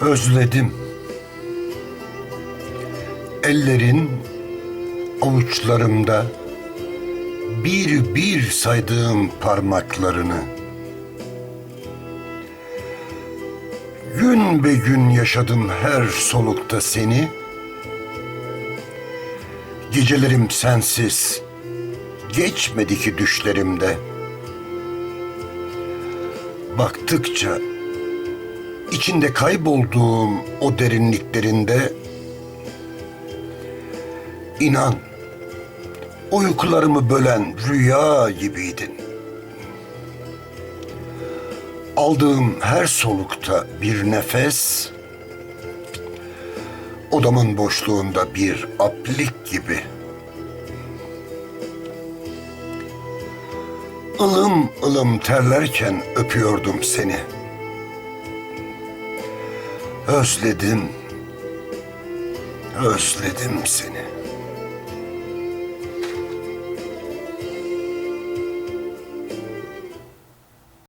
Özledim. Ellerin avuçlarımda bir bir saydığım parmaklarını. Gün be gün yaşadım her solukta seni. Gecelerim sensiz geçmedi ki düşlerimde. Baktıkça içinde kaybolduğum o derinliklerinde inan uykularımı bölen rüya gibiydin. Aldığım her solukta bir nefes, odamın boşluğunda bir aplik gibi. ılım ılım terlerken öpüyordum seni. Özledim, özledim seni.